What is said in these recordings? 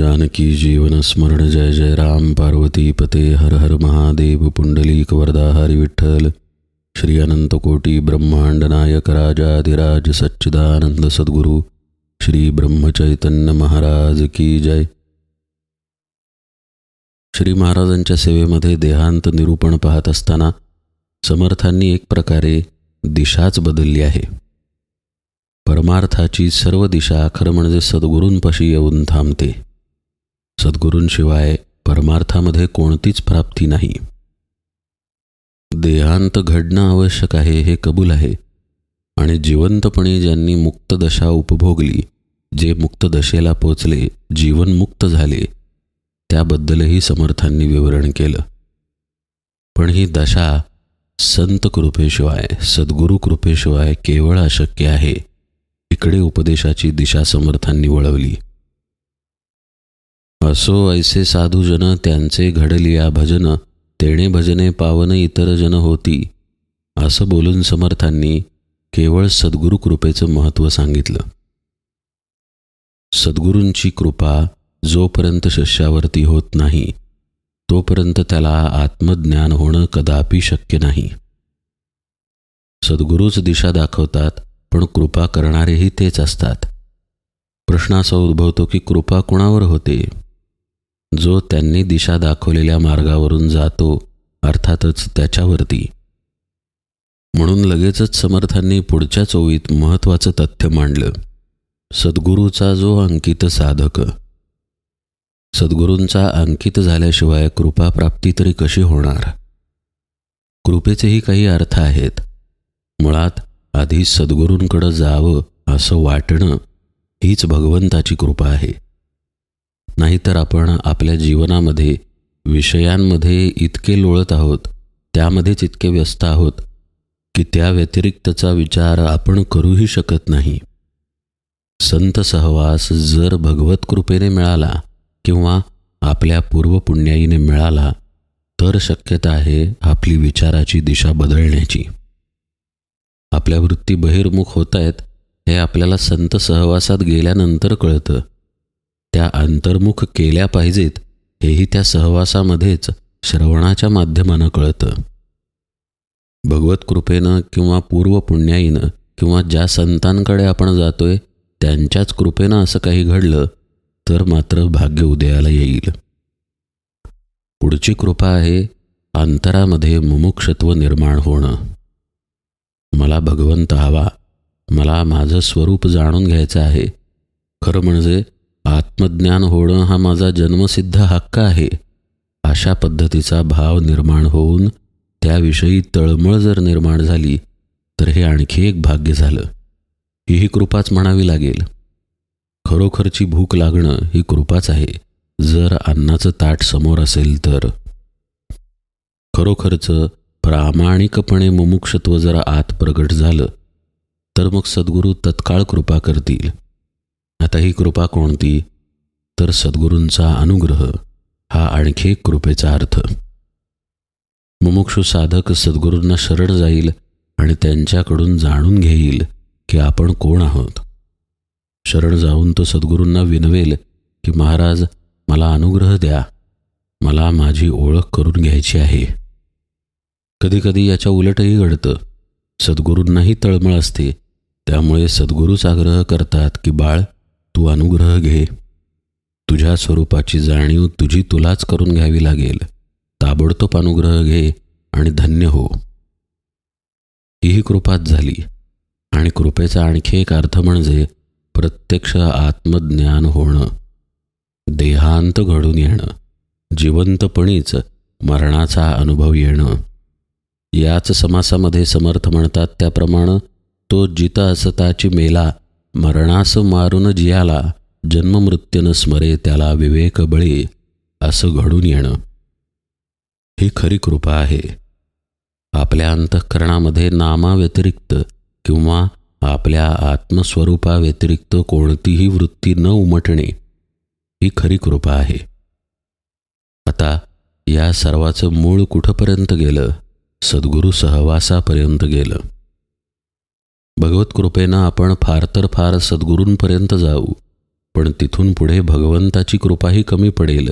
जानकी जीवन स्मरण जय जय राम पार्वती पते हर हर महादेव पुंडलीक वरदा हरी विठ्ठल। श्री अनंत कोटी ब्रह्मांड नायक राजाधिराज सच्चिदानंद सद्गुरु श्री ब्रह्मचैतन्य महाराज की जय। श्री महाराजांच्या सेवेमध्ये देहांत निरूपण पाहत असताना समर्थांनी एक प्रकारे दिशाच बदलली आहे. परमार्थाची सर्व दिशा खरं म्हणजे सद्गुरूंपाशी येऊन थांबते. सद्गुरूंशिवाय परमार्थामध्ये कोणतीच प्राप्ती नाही. देहांत घडणं आवश्यक आहे हे कबूल आहे. आणि जिवंतपणे ज्यांनी मुक्तदशा उपभोगली जे मुक्तदशेला पोचले जीवनमुक्त झाले त्याबद्दलही समर्थांनी विवरण केलं. पण ही दशा संत कृपेशिवाय सद्गुरू कृपेशिवाय केवळ अशक्य आहे. इकडे उपदेशाची दिशा समर्थांनी वळवली. असो ऐसे साधूजन त्यांचे घडलिया भजन तेणे भजने पावन इतर जन होती. असं बोलून समर्थांनी केवळ सद्गुरू कृपेचं महत्त्व सांगितलं. सद्गुरूंची कृपा जोपर्यंत शिष्यावरती होत नाही तोपर्यंत त्याला आत्मज्ञान होणं कदापि शक्य नाही. सद्गुरूच दिशा दाखवतात पण कृपा करणारेही तेच असतात. प्रश्न असा उद्भवतो की कृपा कुणावर होते? जो त्यांनी दिशा दाखवलेल्या मार्गावरून जातो अर्थातच त्याच्यावरती. म्हणून लगेचच समर्थांनी पुढच्या चोवीत महत्त्वाचं तथ्य मांडलं. सद्गुरूचा जो अंकित साधक. सद्गुरूंचा अंकित झाल्याशिवाय कृपाप्राप्ती तरी कशी होणार? कृपेचेही काही अर्थ आहेत. मुळात आधी सद्गुरूंकडं जावं असं वाटणं हीच भगवंताची कृपा आहे. नाहीतर आपण आपल्या जीवनामध्ये विषयांमध्ये इतके लोळत आहोत त्यामध्येच इतके व्यस्त आहोत की त्या व्यतिरिक्तचा विचार आपण करूही शकत नाही. संत सहवास जर भगवत कृपेने मिळाला किंवा आपल्या पूर्वपुण्याईने मिळाला तर शक्यता आहे आपली विचाराची दिशा बदलण्याची. आपल्या वृत्ती बहिर्मुख होत आहेत हे आपल्याला संत सहवासात गेल्यानंतर कळतं. त्या अंतर्मुख केल्या पाहिजेत हेही त्या सहवासामध्येच श्रवणाच्या माध्यमानं कळतं. भगवत कृपेनं किंवा पूर्वपुण्याईनं किंवा ज्या संतांकडे आपण जातोय त्यांच्याच कृपेनं असं काही घडलं तर मात्र भाग्य उदयाला येईल. पुढची कृपा आहे अंतरामध्ये मुमुक्षत्व निर्माण होणं. मला भगवंत हवा मला माझं स्वरूप जाणून घ्यायचं आहे. खरं म्हणजे आत्मज्ञान होणं हा माझा जन्मसिद्ध हक्क आहे. अशा पद्धतीचा भाव निर्माण होऊन त्याविषयी तळमळ जर निर्माण झाली तर हे आणखी एक भाग्य झालं. ही कृपाच म्हणावी लागेल. खरोखरची भूक लागणं ही कृपाच आहे. जर अन्नाचं ताट समोर असेल तर. खरोखरचं प्रामाणिकपणे मुमुक्षत्व जर आत प्रगट झालं तर मग सद्गुरू तत्काळ कृपा करतील. आता ही कृपा कोणती? तर सद्गुरूंचा अनुग्रह हा आणखी एक कृपेचा अर्थ. मुमुक्षू साधक सद्गुरूंना शरण जाईल आणि त्यांच्याकडून जाणून घेईल की आपण कोण आहोत. शरण जाऊन तो सद्गुरूंना विनवेल की महाराज मला अनुग्रह द्या. मला माझी ओळख करून घ्यायची आहे. कधीकधी याच्या उलटही घडतं. सद्गुरूंनाही तळमळ असते. त्यामुळे सद्गुरूच आग्रह करतात की बाळ तू अनुग्रह घे. तुझ्या स्वरूपाची जाणीव तुझी तुलाच करून घ्यावी लागेल. ताबडतोब अनुग्रह घे आणि धन्य हो. हीही कृपाच झाली. आणि कृपेचा आणखी एक अर्थ म्हणजे प्रत्यक्ष आत्मज्ञान होणं. देहांत घडून येणं. जिवंतपणीच मरणाचा अनुभव येणं. याच समासामध्ये समर्थ म्हणतात त्याप्रमाणे तो जिता असताची मेला मरणास मारून जियाला जन्ममृत्यूनं स्मरे त्याला विवेक बळे असं घडून येणं. ही खरी कृपा आहे. आपल्या अंतःकरणामध्ये नामाव्यतिरिक्त किंवा आपल्या आत्मस्वरूपाव्यतिरिक्त कोणतीही वृत्ती न उमटणे ही खरी कृपा आहे. आता या सर्वाचं मूळ कुठंपर्यंत गेलं? सद्गुरू सहवासापर्यंत गेलं. भगवत कृपेनं आपण फार तर फार सद्गुरूंपर्यंत जाऊ पण तिथून पुढे भगवंताची कृपाही कमी पडेल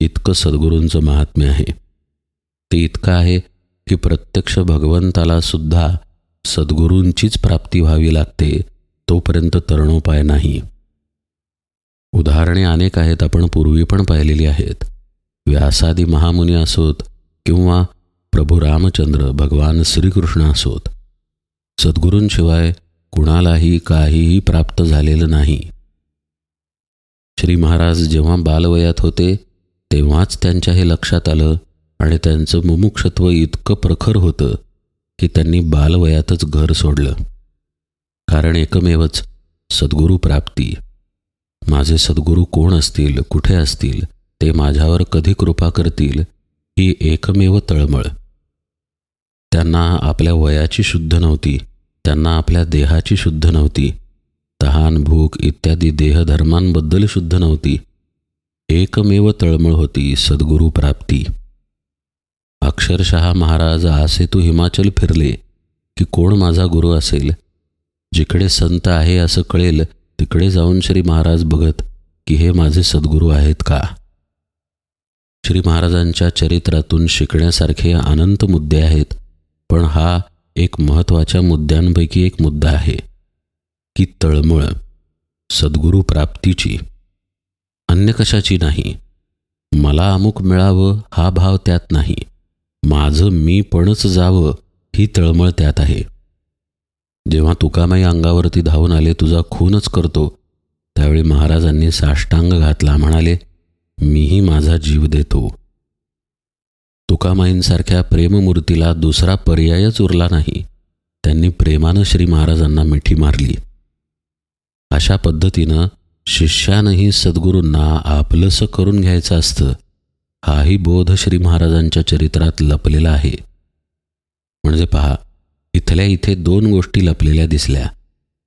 इतकं सद्गुरूंचं महात्म्य आहे. ते इतकं आहे की प्रत्यक्ष भगवंताला सुद्धा सद्गुरूंचीच प्राप्ती व्हावी लागते तोपर्यंत तरणोपाय नाही. उदाहरणे अनेक आहेत आपण पूर्वी पण पाहिलेली आहेत. व्यासादी महामुनी असोत किंवा प्रभू रामचंद्र भगवान श्रीकृष्ण असोत. सद्गुरूंशिवाय कुणालाही काहीही प्राप्त झालेलं नाही. श्री महाराज जेव्हा बालवयात होते तेव्हाच त्यांच्या हे लक्षात आलं आणि त्यांचं मुमुक्षत्व इतकं प्रखर होतं की त्यांनी बालवयातच घर सोडलं. कारण एकमेवच सद्गुरू प्राप्ती. माझे सद्गुरू कोण असतील कुठे असतील ते माझ्यावर कधी कृपा करतील ही एकमेव तळमळ. त्यांना आपल्या वयाची शुद्ध नव्हती त्यांना आपल्या देहाची शुद्ध नव्हती. तहान भूक इत्यादी देहधर्मांबद्दल शुद्ध नव्हती. एकमेव तळमळ होती सद्गुरू प्राप्ती. अक्षरशः महाराज असे तू हिमाचल फिरले की कोण माझा गुरु असेल? जिकडे संत आहे असं कळेल तिकडे जाऊन श्री महाराज बघत की हे माझे सद्गुरू आहेत का? श्री महाराजांच्या चरित्रातून शिकण्यासारखे अनंत मुद्दे आहेत पण हा एक महत्त्वाच्या मुद्द्यांपैकी एक मुद्दा आहे की तळमळ सद्गुरू प्राप्तीची. अन्य कशाची नाही? मला अमुक मिळावं हा भाव त्यात नाही. माझं मी पणच जावं ही तळमळ त्यात आहे. जेव्हा तुकामाई अंगावरती धावून आले तुझा खूनच करतो त्यावेळी महाराजांनी साष्टांग घातला म्हणाले मीही माझा जीव देतो. तुकामाईंसारख्या प्रेममूर्तीला दुसरा पर्यायच उरला नाही. त्यांनी प्रेमानं श्री महाराजांना मिठी मारली. अशा पद्धतीनं शिष्यानंही सद्गुरूंना आपलंसं करून घ्यायचं असतं. हाही बोध श्री महाराजांच्या चरित्रात लपलेला आहे. म्हणजे पहा इथल्या इथे दोन गोष्टी लपलेल्या दिसल्या.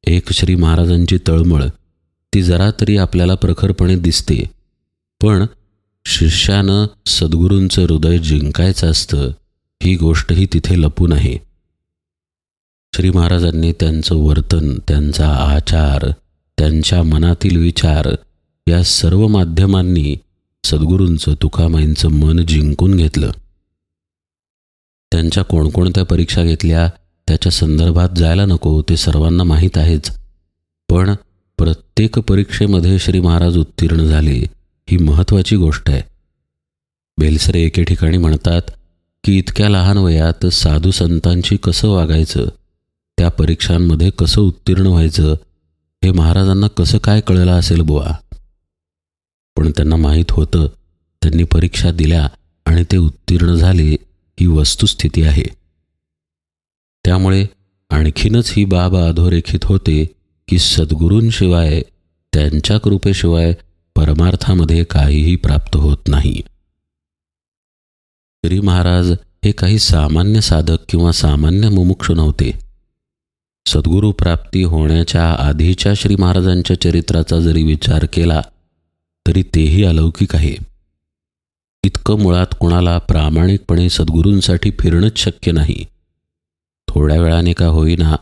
एक श्री महाराजांची तळमळ ती जरा तरी आपल्याला प्रखरपणे दिसते. पण शिष्यानं सद्गुरूंचं हृदय जिंकायचं असतं ही गोष्टही तिथे लपून आहे श्री महाराजांनी त्यांचं वर्तन त्यांचा आचार त्यांच्या मनातील विचार या सर्व माध्यमांनी सद्गुरूंचं तुकामाईंचं मन जिंकून घेतलं. त्यांच्या कोणकोणत्या परीक्षा घेतल्या त्याच्या संदर्भात जायला नको ते सर्वांना माहीत आहेच. पण प्रत्येक परीक्षेमध्ये श्री महाराज उत्तीर्ण झाले. ही महत्त्वाची गोष्ट आहे. बेलसरे एके ठिकाणी म्हणतात की इतक्या लहान वयात साधू संतांशी कसं वागायचं त्या परीक्षांमध्ये कसं उत्तीर्ण व्हायचं हे महाराजांना कसं काय कळलं असेल बुवा? पण त्यांना माहीत होतं त्यांनी परीक्षा दिल्या आणि ते उत्तीर्ण झाले ही वस्तुस्थिती आहे. त्यामुळे आणखीनच ही बाब अधोरेखित होते की सद्गुरूंशिवाय त्यांच्या कृपेशिवाय परमार्थामध्ये काहीही प्राप्त होत नाही. श्री महाराज हे काही सामान्य साधक किंवा सामान्य मुमुक्ष नव्हते. सद्गुरू प्राप्ती होण्याच्या आधीच्या श्री महाराजांच्या चरित्राचा जरी विचार केला तरी तेही अलौकिक आहे. इतकं मुळात कुणाला प्रामाणिकपणे सद्गुरूंसाठी फिरणंच शक्य नाही. थोड्या वेळाने का होईना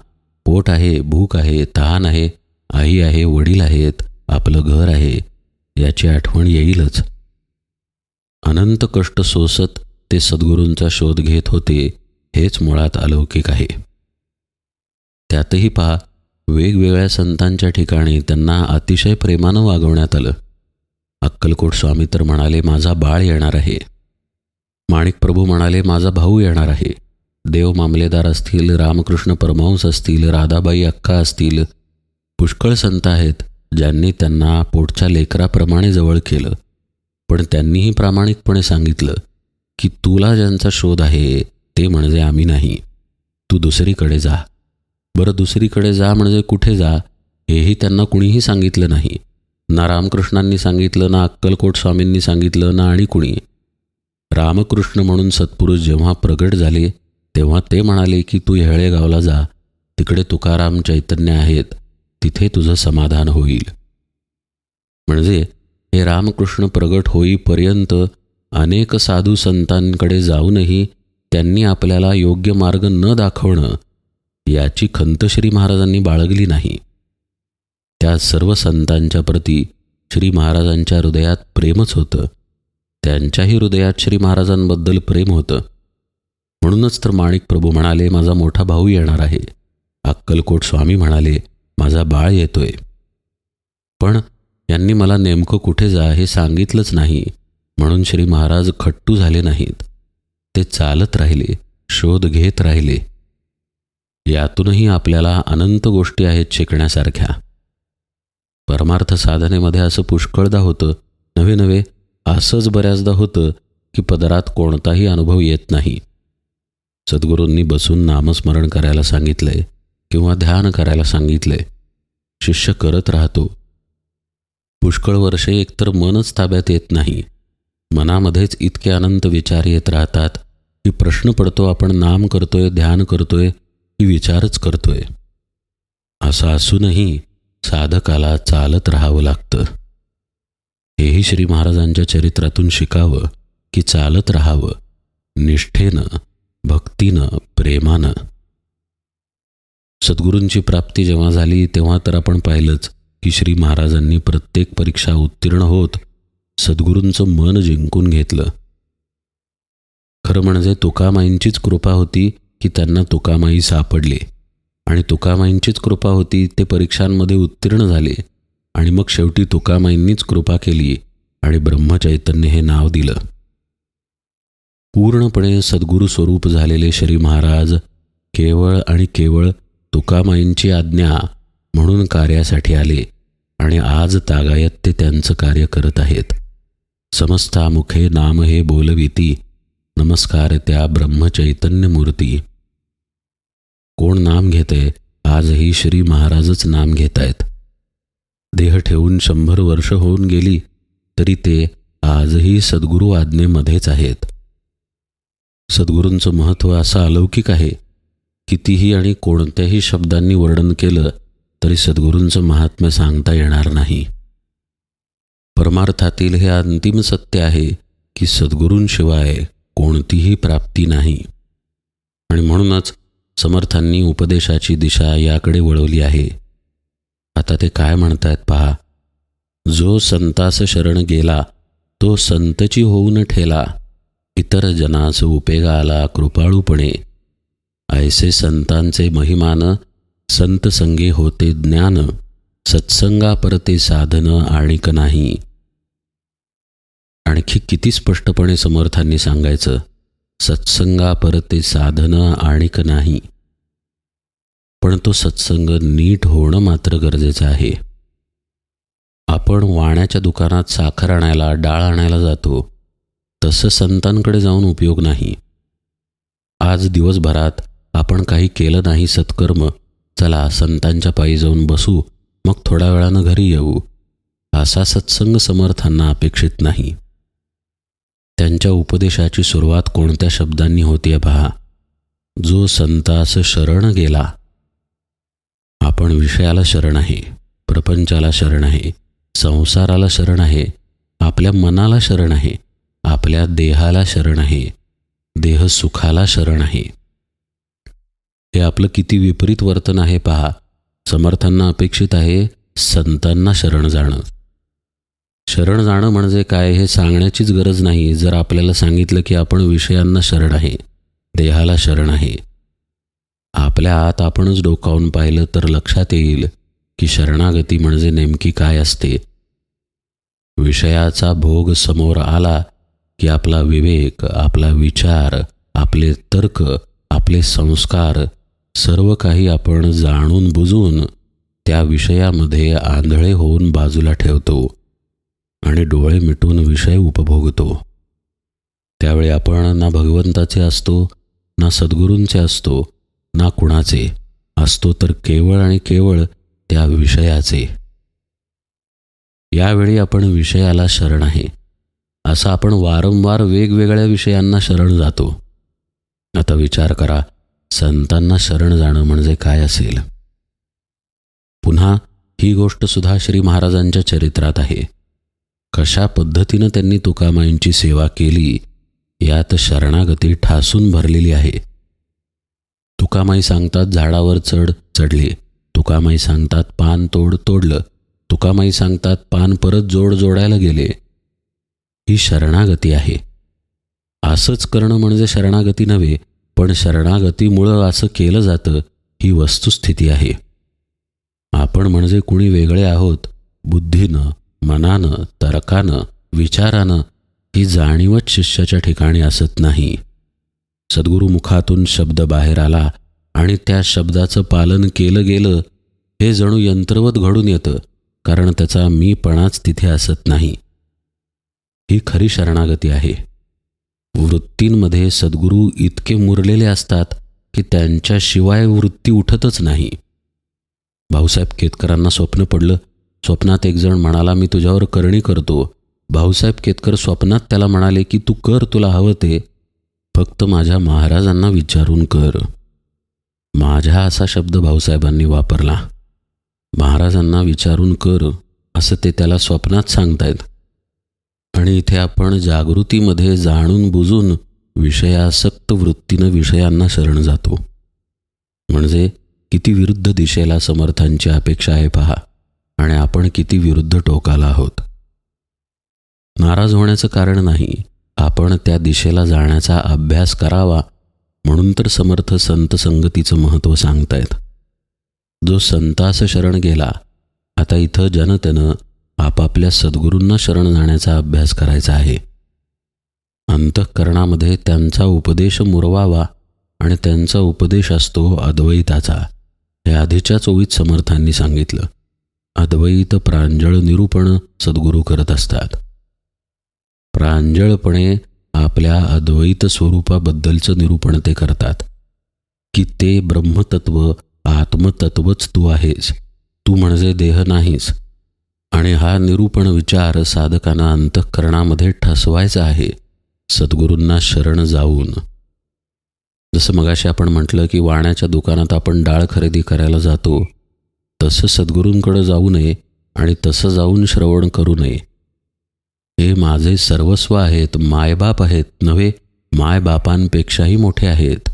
पोट आहे भूक आहे तहान आहे आई आहे वडील आहेत आपलं घर आहे याची आठवण येईलच. अनंत कष्ट सोसत ते सद्गुरूंचा शोध घेत होते हेच मुळात अलौकिक आहे. त्यातही पहा वेगवेगळ्या संतांच्या ठिकाणी त्यांना अतिशय प्रेमानं वागवण्यात आलं. अक्कलकोट स्वामी तर म्हणाले माझा बाळ येणार आहे. माणिक प्रभू म्हणाले माझा भाऊ येणार आहे. देव मामलेदार असतील रामकृष्ण परमहंस असतील राधाबाई अक्का असतील पुष्कळ संत आहेत. ज्यांनी त्यांना पोटच्या लेकराप्रमाणे जवळ केलं. पण त्यांनीही प्रामाणिकपणे सांगितलं की तुला ज्यांचा शोध आहे ते म्हणजे आम्ही नाही. तू दुसरीकडे जा. बरं दुसरीकडे जा म्हणजे कुठे जा हेही त्यांना कुणीही सांगितलं नाही. ना रामकृष्णांनी सांगितलं ना अक्कलकोट स्वामींनी सांगितलं ना आणि कुणी. रामकृष्ण म्हणून सत्पुरुष जेव्हा प्रगट झाले तेव्हा ते म्हणाले की तू हेळेगावला जा. तिकडे तुकाराम चैतन्य आहेत. तिथे तुझं समाधान होईल. म्हणजे हे रामकृष्ण प्रगट होईपर्यंत अनेक साधू संतांकडे जाऊनही त्यांनी आपल्याला योग्य मार्ग न दाखवणं याची खंत श्री महाराजांनी बाळगली नाही. त्या सर्व संतांच्या प्रती श्री महाराजांच्या हृदयात प्रेमच होतं. त्यांच्याही हृदयात श्री महाराजांबद्दल प्रेम होतं. म्हणूनच तर माणिक प्रभू म्हणाले माझा मोठा भाऊ येणार आहे. अक्कलकोट स्वामी म्हणाले माझा बाळ येतोय. पण यांनी मला नेमकं कुठे जा हे सांगितलंच नाही म्हणून श्री महाराज खट्टू झाले नाहीत. ते चालत राहिले शोध घेत राहिले. यातूनही आपल्याला अनंत गोष्टी आहेत शिकण्यासारख्या. परमार्थ साधनेमध्ये असं पुष्कळदा होतं नवे नवे असंच बऱ्याचदा होतं की पदरात कोणताही अनुभव येत नाही. सद्गुरूंनी बसून नामस्मरण करायला सांगितलंय किंवा ध्यान करायला सांगितलंय शिष्य करत राहतो. पुष्कळ वर्षे एकतर मनच ताब्यात येत नाही. मनामध्येच इतके अनंत विचार येत राहतात की प्रश्न पडतो आपण नाम करतोय ध्यान करतोय की विचारच करतोय. असं असूनही साधकाला चालत राहावं लागतं. हेही श्री महाराजांच्या चरित्रातून शिकावं की चालत राहावं निष्ठेनं भक्तीनं प्रेमानं. सद्गुरूंची प्राप्ती जेव्हा झाली तेव्हा तर आपण पाहिलंच की श्री महाराजांनी प्रत्येक परीक्षा उत्तीर्ण होत सद्गुरूंचं मन जिंकून घेतलं. खरं म्हणजे तुकामाईंचीच कृपा होती की त्यांना तुकामाई सापडले. आणि तुकामाईंचीच कृपा होती ते परीक्षांमध्ये उत्तीर्ण झाले. आणि मग शेवटी तुकामाईंनीच कृपा केली आणि ब्रह्मचैतन्य हे नाव दिलं. पूर्णपणे सद्गुरू स्वरूप झालेले श्री महाराज केवळ आणि केवळ तुकामाईंची आज्ञा म्हणून कार्यासाठी आले आणि आज तागायत ते त्यांचं कार्य करत आहेत. समस्ता मुखे नाम हे बोलविती नमस्कार त्या ब्रह्मचैतन्य मूर्ती कोण नाम घेते आजही श्री महाराजच नाम घेत आहेत देह ठेवून शंभर वर्ष होऊन गेली तरी ते आजही सद्गुरू आज्ञेमध्येच आहेत. सद्गुरूंचं महत्त्व असं अलौकिक आहे कितीही आणि कोणत्याही शब्दांनी वर्णन केलं तरी सद्गुरूंचं महात्म्य सांगता येणार नाही. परमार्थातील हे अंतिम सत्य आहे की सद्गुरूंशिवाय कोणतीही प्राप्ती नाही. आणि म्हणूनच समर्थांनी उपदेशाची दिशा याकडे वळवली आहे. आता ते काय म्हणतायत पहा? जो संतास शरण गेला तो संतची होऊन ठेला. इतर जनास उपेगा आला कृपाळूपणे ऐसे संतांचे महिमान संत संगे होते ज्ञान सत्संगा परते साधन आणिक नाही. आणखी किती स्पष्टपणे समर्थांनी सांगायचं सत्संगा परते साधन आणिक नाही. पण तो सत्संग नीट होणं मात्र गरजेचं आहे. आपण वाण्याच्या दुकानात साखर आणायला डाळ आणायला जातो तसं संतांकडे जाऊन उपयोग नाही. आज दिवसभरात आपण काही केलं नाही सत्कर्म चला संतांच्या पायी जाऊन बसू मग थोड्या वेळानं घरी येऊ. असा सत्संग समर्थांना अपेक्षित नाही. त्यांच्या उपदेशाची सुरुवात कोणत्या शब्दांनी होतीये पहा. जो संतास शरण गेला. आपण विषयाला शरण आहे प्रपंचाला शरण आहे संसाराला शरण आहे आपल्या मनाला शरण आहे आपल्या देहाला शरण आहे देह सुखाला शरण आहे. हे आपलं किती विपरीत वर्तन आहे पहा. समर्थांना अपेक्षित आहे संतांना शरण जाणं. शरण जाणं म्हणजे काय हे सांगण्याचीच गरज नाही. जर आपल्याला सांगितलं की आपण विषयांना शरण आहे देहाला शरण आहे. आपल्या आत आपणच डोकावून पाहिलं तर लक्षात येईल की शरणागती म्हणजे नेमकी काय असते. विषयाचा भोग समोर आला की आपला विवेक आपला विचार आपले तर्क आपले संस्कार सर्व काही आपण जाणून बुजून त्या विषयामध्ये आंधळे होऊन बाजूला ठेवतो आणि डोळे मिटून विषय उपभोगतो. त्यावेळी आपण ना भगवंताचे असतो ना सद्गुरूंचे असतो ना कुणाचे असतो तर केवळ आणि केवळ त्या विषयाचे. यावेळी आपण विषयाला शरण आहे. असं आपण वारंवार वेगवेगळ्या विषयांना शरण जातो. आता विचार करा संतांना शरण जाणं म्हणजे काय असेल? पुन्हा ही गोष्ट सुद्धा श्री महाराजांच्या चरित्रात आहे. कशा पद्धतीनं त्यांनी तुकामाईंची सेवा केली यात शरणागती ठासून भरलेली आहे. तुकामाई सांगतात झाडावर चढ चढले. तुकामाई सांगतात पान तोड तोडलं. तुकामाई सांगतात पान परत जोड जोडायला गेले. ही शरणागती आहे. असंच करणं म्हणजे शरणागती नव्हे पण शरणागतीमुळं असं केलं जातं ही वस्तुस्थिती आहे. आपण म्हणजे कुणी वेगळे आहोत बुद्धीनं मनानं तर्कानं विचारानं ही जाणीवच शिष्याच्या ठिकाणी असत नाही. सद्गुरू मुखातून शब्द बाहेर आला आणि त्या शब्दाचं पालन केलं गेलं हे जणू यंत्रवत घडून येतं कारण त्याचा मीपणाच तिथे असत नाही. ही खरी शरणागती आहे. वृत्तींमध्ये सद्गुरू इतके मुरलेले असतात की त्यांच्याशिवाय वृत्ती उठतच नाही. भाऊसाहेब केतकरांना स्वप्न पडलं. स्वप्नात एकजण म्हणाला मी तुझ्यावर करणी करतो. भाऊसाहेब केतकर स्वप्नात त्याला म्हणाले की तू कर तुला हवं ते. फक्त माझ्या महाराजांना विचारून कर. माझ्या असा शब्द भाऊसाहेबांनी वापरला. महाराजांना विचारून कर असं ते त्याला स्वप्नात सांगतायत. आणि इथे आपण जागृतीमध्ये जाणून बुजून विषयासक्त वृत्तीनं विषयांना शरण जातो. म्हणजे किती विरुद्ध दिशेला समर्थांची अपेक्षा आहे पहा आणि आपण किती विरुद्ध टोकाला आहोत. नाराज होण्याचं कारण नाही आपण त्या दिशेला जाण्याचा अभ्यास करावा म्हणून तर समर्थ संत संगतीचं महत्त्व सांगतायत. जो संतास शरण गेला आता इथं जनतेनं आपापल्या सद्गुरूंना शरण जाण्याचा अभ्यास करायचा आहे. अंतःकरणामध्ये त्यांचा उपदेश मुरवावा आणि त्यांचा उपदेश असतो अद्वैताचा हे आधीच्या चोवीस समर्थांनी सांगितलं. अद्वैत प्रांजळ निरूपण सद्गुरू करत असतात. प्रांजळपणे आपल्या अद्वैत स्वरूपाबद्दलचं निरूपण ते करतात. की ते ब्रह्मतत्व आत्मतत्वच तू आहेस. तू म्हणजे देह नाहीस. आणि हा निरूपण विचार साधकांना अंतःकरणामध्ये ठसवायचा आहे. सद्गुरूंना शरण जाऊन. जसं मगाशी आपण म्हटलं की वाण्याच्या दुकानात आपण डाळ खरेदी करायला जातो तसं सद्गुरूंकडं जाऊ नये आणि तसं जाऊन श्रवण करू नये. हे माझे सर्वस्व आहेत मायबाप आहेत नव्हे मायबापांपेक्षाही मोठे आहेत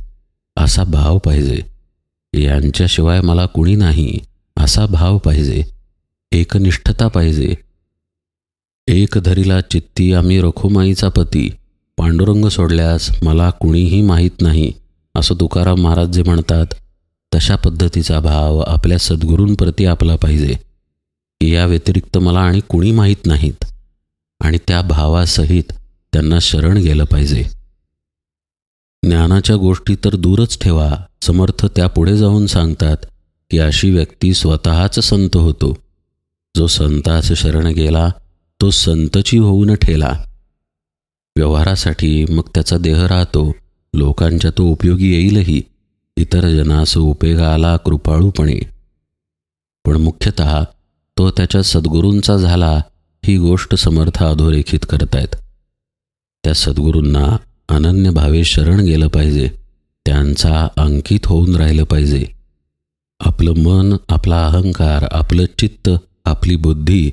असा भाव पाहिजे. यांच्याशिवाय मला कुणी नाही असा भाव पाहिजे. एकनिष्ठता पाहिजे. एक धरीला चित्ती आम्ही रखुमाईचा पती. पांडुरंग सोडल्यास मला कुणीही माहीत नाही असं तुकाराम महाराज जे म्हणतात तशा पद्धतीचा भाव आपल्या सद्गुरूंप्रती आपला पाहिजे. की या व्यतिरिक्त मला आणि कुणी माहीत नाहीत. आणि त्या भावासहित त्यांना शरण गेलं पाहिजे. ज्ञानाच्या गोष्टी तर दूरच ठेवा समर्थ त्या पुढे जाऊन सांगतात की अशी व्यक्ती स्वतःच संत होतो. जो संतास शरण गेला तो संतची होऊन ठेला. व्यवहारासाठी मग त्याचा देह राहतो लोकांच्या तो उपयोगी येईलही इतर जनास उपयोगा आला कृपाळूपणे. पण मुख्यतः तो त्याच्या सद्गुरूंचा झाला ही गोष्ट समर्थ अधोरेखित करतायत. त्या सद्गुरूंना अनन्य भावे शरण गेलं पाहिजे त्यांचा अंकित होऊन राहिलं पाहिजे. आपलं मन आपला अहंकार आपलं चित्त आपली बुद्धी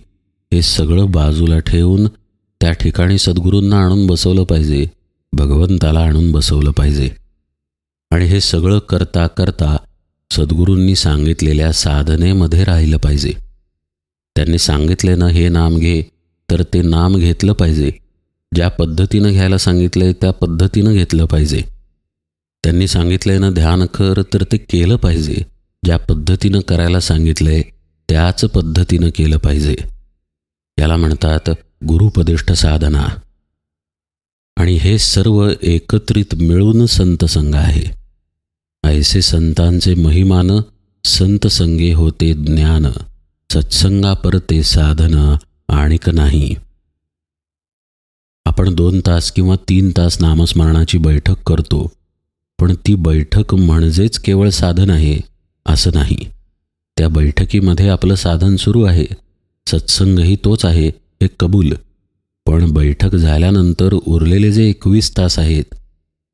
हे सगळं बाजूला ठेवून त्या ठिकाणी सद्गुरूंना आणून बसवलं पाहिजे भगवंताला आणून बसवलं पाहिजे. आणि हे सगळं करता करता सद्गुरूंनी सांगितलेल्या साधनेमध्ये राहिलं पाहिजे. त्यांनी सांगितले ना हे नाम घे तर ते नाम घेतलं पाहिजे. ज्या पद्धतीनं घ्यायला सांगितलंय त्या पद्धतीनं घेतलं पाहिजे. त्यांनी सांगितलंय ना ध्यान कर तर ते केलं पाहिजे. ज्या पद्धतीनं करायला सांगितलंय त्याच पद्धतीनं केलं पाहिजे. याला म्हणतात गुरुपदिष्ठ साधना. आणि हे सर्व एकत्रित मिळून संतसंग आहे. ऐसे संतांचे महिमान संतसंगे होते ज्ञान. सत्संगापर ते साधन आणिक नाही. आपण दोन तास किंवा तीन तास नामस्मरणाची बैठक करतो. पण ती बैठक म्हणजेच केवळ साधन आहे असं नाही. त्या बैठकीमध्ये आपलं साधन सुरू आहे. सत्संगही तोच आहे हे कबूल. पण बैठक झाल्यानंतर उरलेले जे एकवीस तास आहेत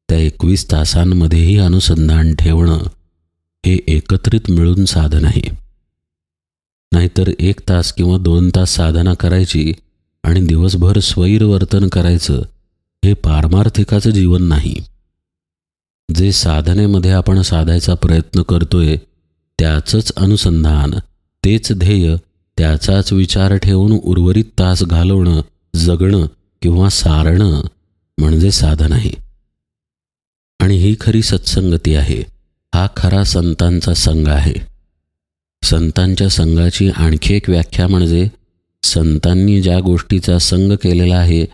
त्या एकवीस तासांमध्येही अनुसंधान ठेवणं हे एकत्रित मिळून साधन आहे. नाहीतर एक तास किंवा दोन तास साधना करायची आणि दिवसभर स्वैर वर्तन करायचं हे पारमार्थिकाचं जीवन नाही. जे साधनेमध्ये आपण साधायचा प्रयत्न करतोय त्याचंच अनुसंधान. तेच ध्येय त्याचाच विचार ठेवून उर्वरित तास घालवणं जगणं किंवा सारणं म्हणजे साधन आहे आणि ही खरी सत्संगती आहे. हा खरा संतांचा संघ आहे. संतांच्या संघाची आणखी एक व्याख्या म्हणजे संतांनी ज्या गोष्टीचा संग केलेला आहे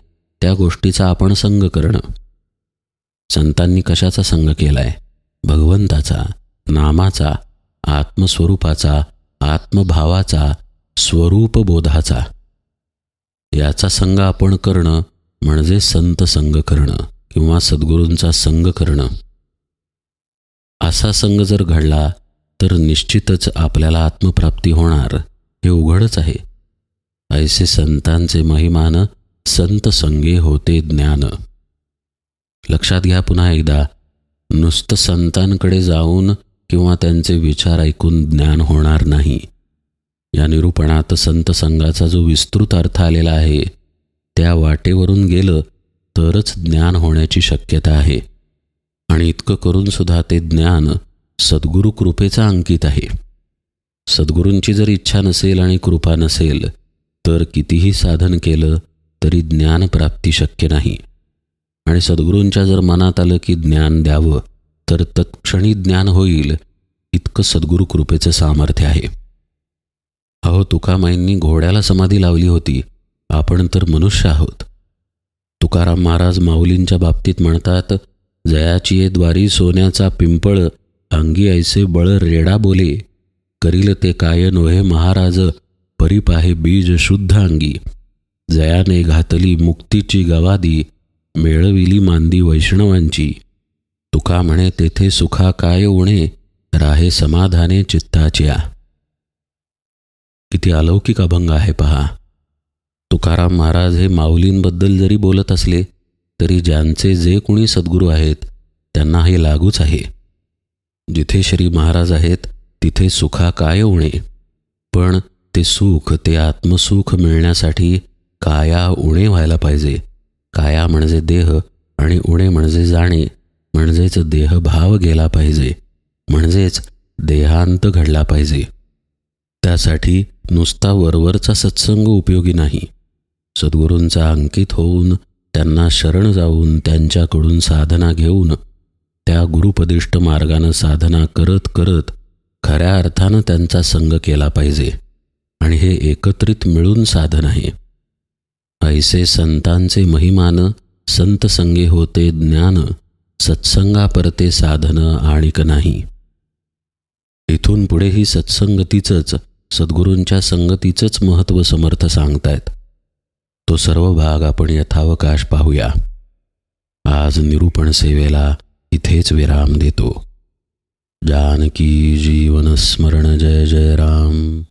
त्या गोष्टीचा आपण संग करणं. संतांनी कशाचा संग केलाय? भगवंताचा नामाचा आत्मस्वरूपाचा आत्मभावाचा स्वरूपबोधाचा. याचा संग आपण करणं म्हणजे संत संग करणं किंवा सद्गुरूंचा संग करणं. असा संग जर घडला तर निश्चितच आपल्याला आत्मप्राप्ती होणार हे उघडच आहे. ऐसे संतांचे महिमान संत संगे होते ज्ञान. लक्षात घ्या पुन्हा एकदा नुसतं संतांकडे जाऊन किंवा त्यांचे विचार ऐकून ज्ञान होणार नाही. या निरूपणात संत संघाचा जो विस्तृत अर्थ आलेला आहे त्या वाटेवरून गेलं तरच ज्ञान होण्याची शक्यता आहे. आणि इतकं करून सुद्धा ते ज्ञान सद्गुरु कृपेचा अंकित आहे. सद्गुरूंची जर इच्छा नसेल आणि कृपा नसेल तर कितीही साधन केलं तरी ज्ञानप्राप्ती शक्य नाही. आणि सद्गुरूंच्या जर मनात आलं की ज्ञान द्यावं तर तत्क्षणी ज्ञान होईल इतकं सद्गुरु कृपेचं सामर्थ्य आहे. अहो तुकामाईंनी घोड्याला समाधी लावली होती. आपण तर मनुष्य आहोत. तुकाराम महाराज माऊलींच्या बाबतीत म्हणतात जयाची ये द्वारी सोन्याचा पिंपळ अंगी ऐसे बळ रेडा बोले. करील ते काय नोहे महाराज परिपाहे बीज शुद्ध अंगी. जयाने घातली मुक्तीची गवादी मेळविली मांदी वैष्णवांची. तुका म्हणे तेथे सुखा काय उणे? राहे समाधाने चित्ताच्या. किती अलौकिक अभंग आहे पहा. तुकाराम महाराज हे माऊलींबद्दल जरी बोलत असले तरी ज्यांचे जे कोणी सद्गुरू आहेत त्यांना हे लागूच आहे. जिथे श्री महाराज आहेत तिथे सुखा काय उणे? पण ते सुख ते आत्मसुख मिळण्यासाठी काया उणे व्हायला पाहिजे. काया म्हणजे देह आणि उणे म्हणजे जाणे. म्हणजेच देहभाव गेला पाहिजे. म्हणजेच देहांत घडला पाहिजे. त्यासाठी नुसता वरवरचा सत्संग उपयोगी नाही. सद्गुरूंचा अंकित होऊन त्यांना शरण जाऊन त्यांच्याकडून साधना घेऊन त्या गुरुपदिष्ट मार्गानं साधना करत करत खऱ्या अर्थानं त्यांचा संग केला पाहिजे. आणि हे एकत्रित मिळून साधन आहे. ऐसे संतांचे महिमान संत संगे होते ज्ञान सत्संगापरते साधनं आणिक नाही. इथून पुढे ही सत्संगतीचंच सद्गुरूंच्या संगतीचंच महत्त्व समर्थ सांगतायत. तो सर्व भाग आपण यथावकाश पाहूया. आज निरूपण सेवेला इथेच विराम देतो. जानकी जीवन स्मरण जय जय राम.